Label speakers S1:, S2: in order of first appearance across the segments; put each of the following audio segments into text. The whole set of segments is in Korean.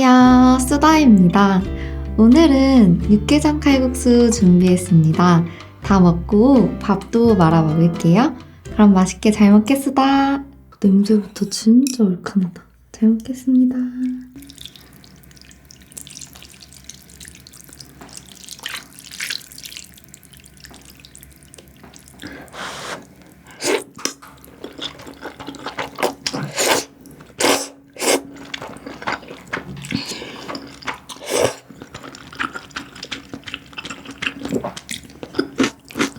S1: 안녕하세요. 수다입니다. 오늘은 육개장 칼국수 준비했습니다. 다 먹고 밥도 말아 먹을게요. 그럼 맛있게 잘 먹겠습니다. 냄새부터 진짜 얼큰하다. 잘 먹겠습니다.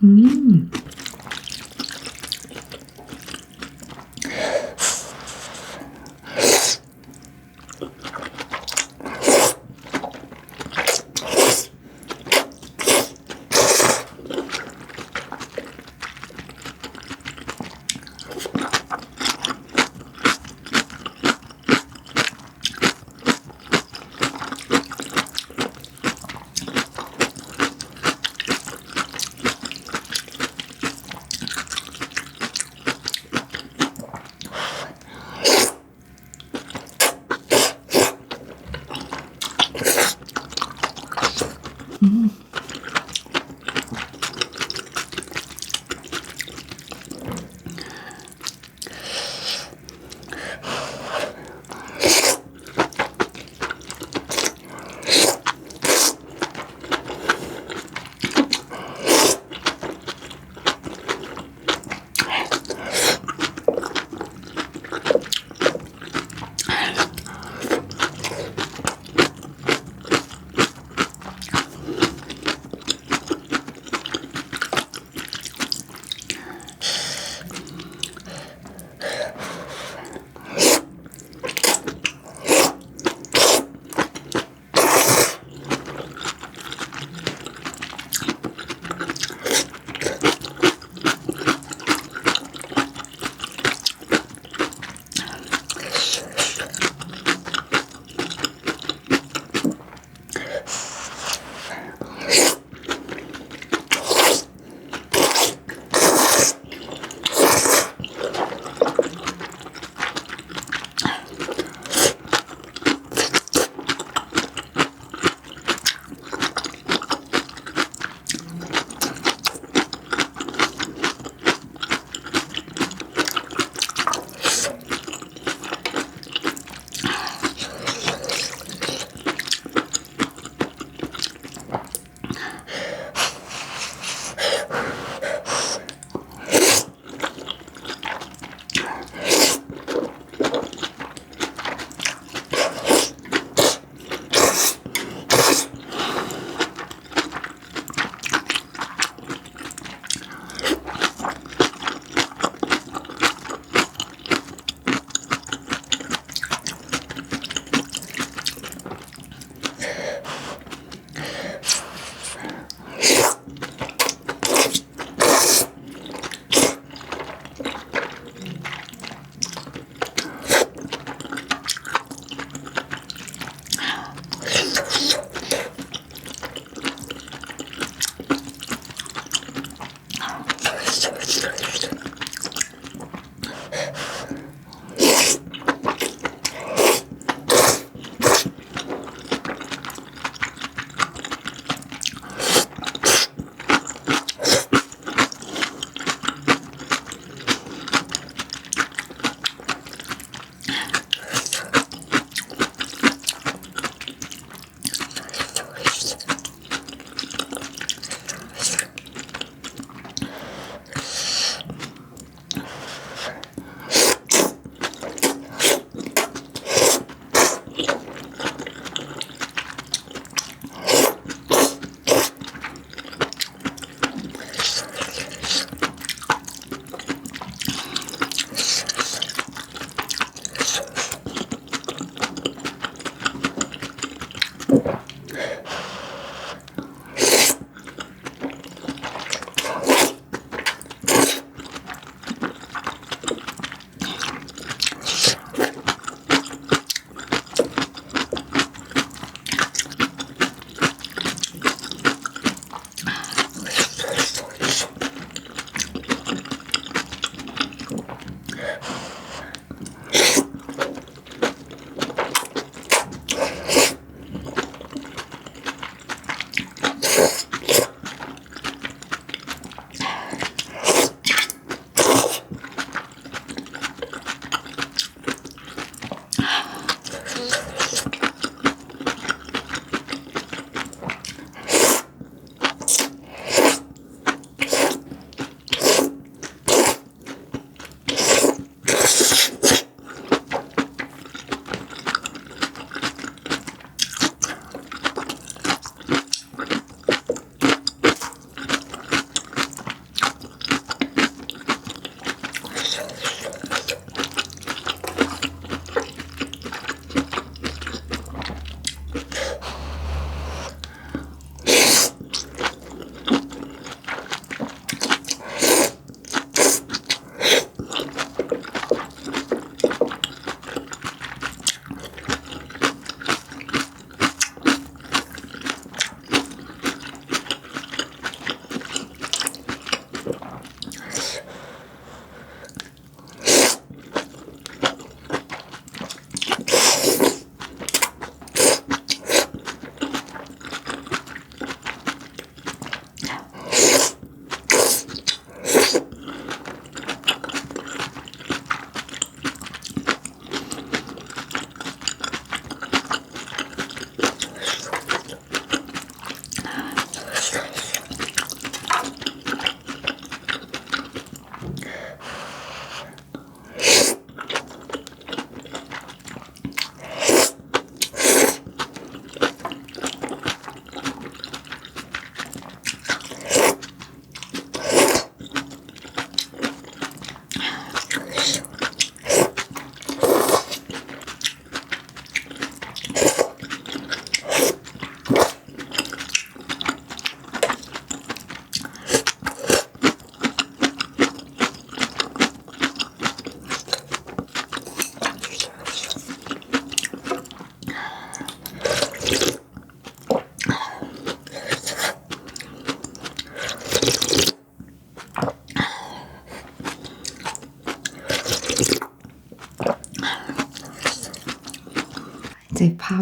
S1: 음.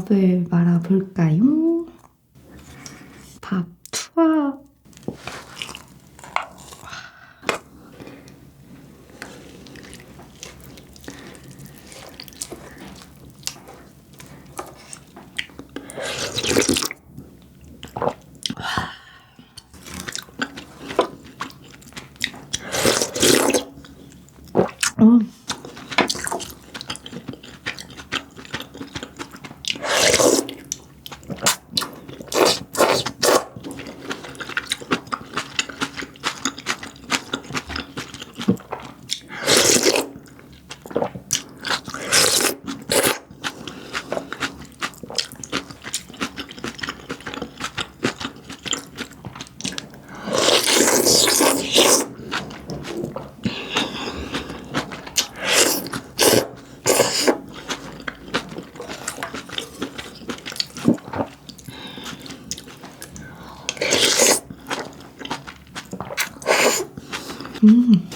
S1: 이제 밥을 말아볼까요? 밥 투하. 음. 음.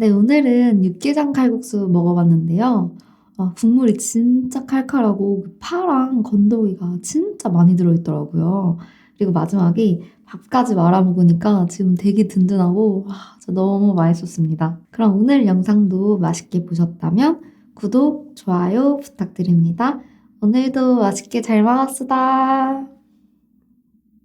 S1: 네, 오늘은 육개장 칼국수 먹어봤는데요. 아, 국물이 진짜 칼칼하고 그 파랑 건더기가 진짜 많이 들어있더라고요. 그리고 마지막에 밥까지 말아 먹으니까 지금 되게 든든하고 와, 너무 맛있었습니다. 그럼 오늘 영상도 맛있게 보셨다면 구독, 좋아요 부탁드립니다. 오늘도 맛있게 잘 먹었습니다.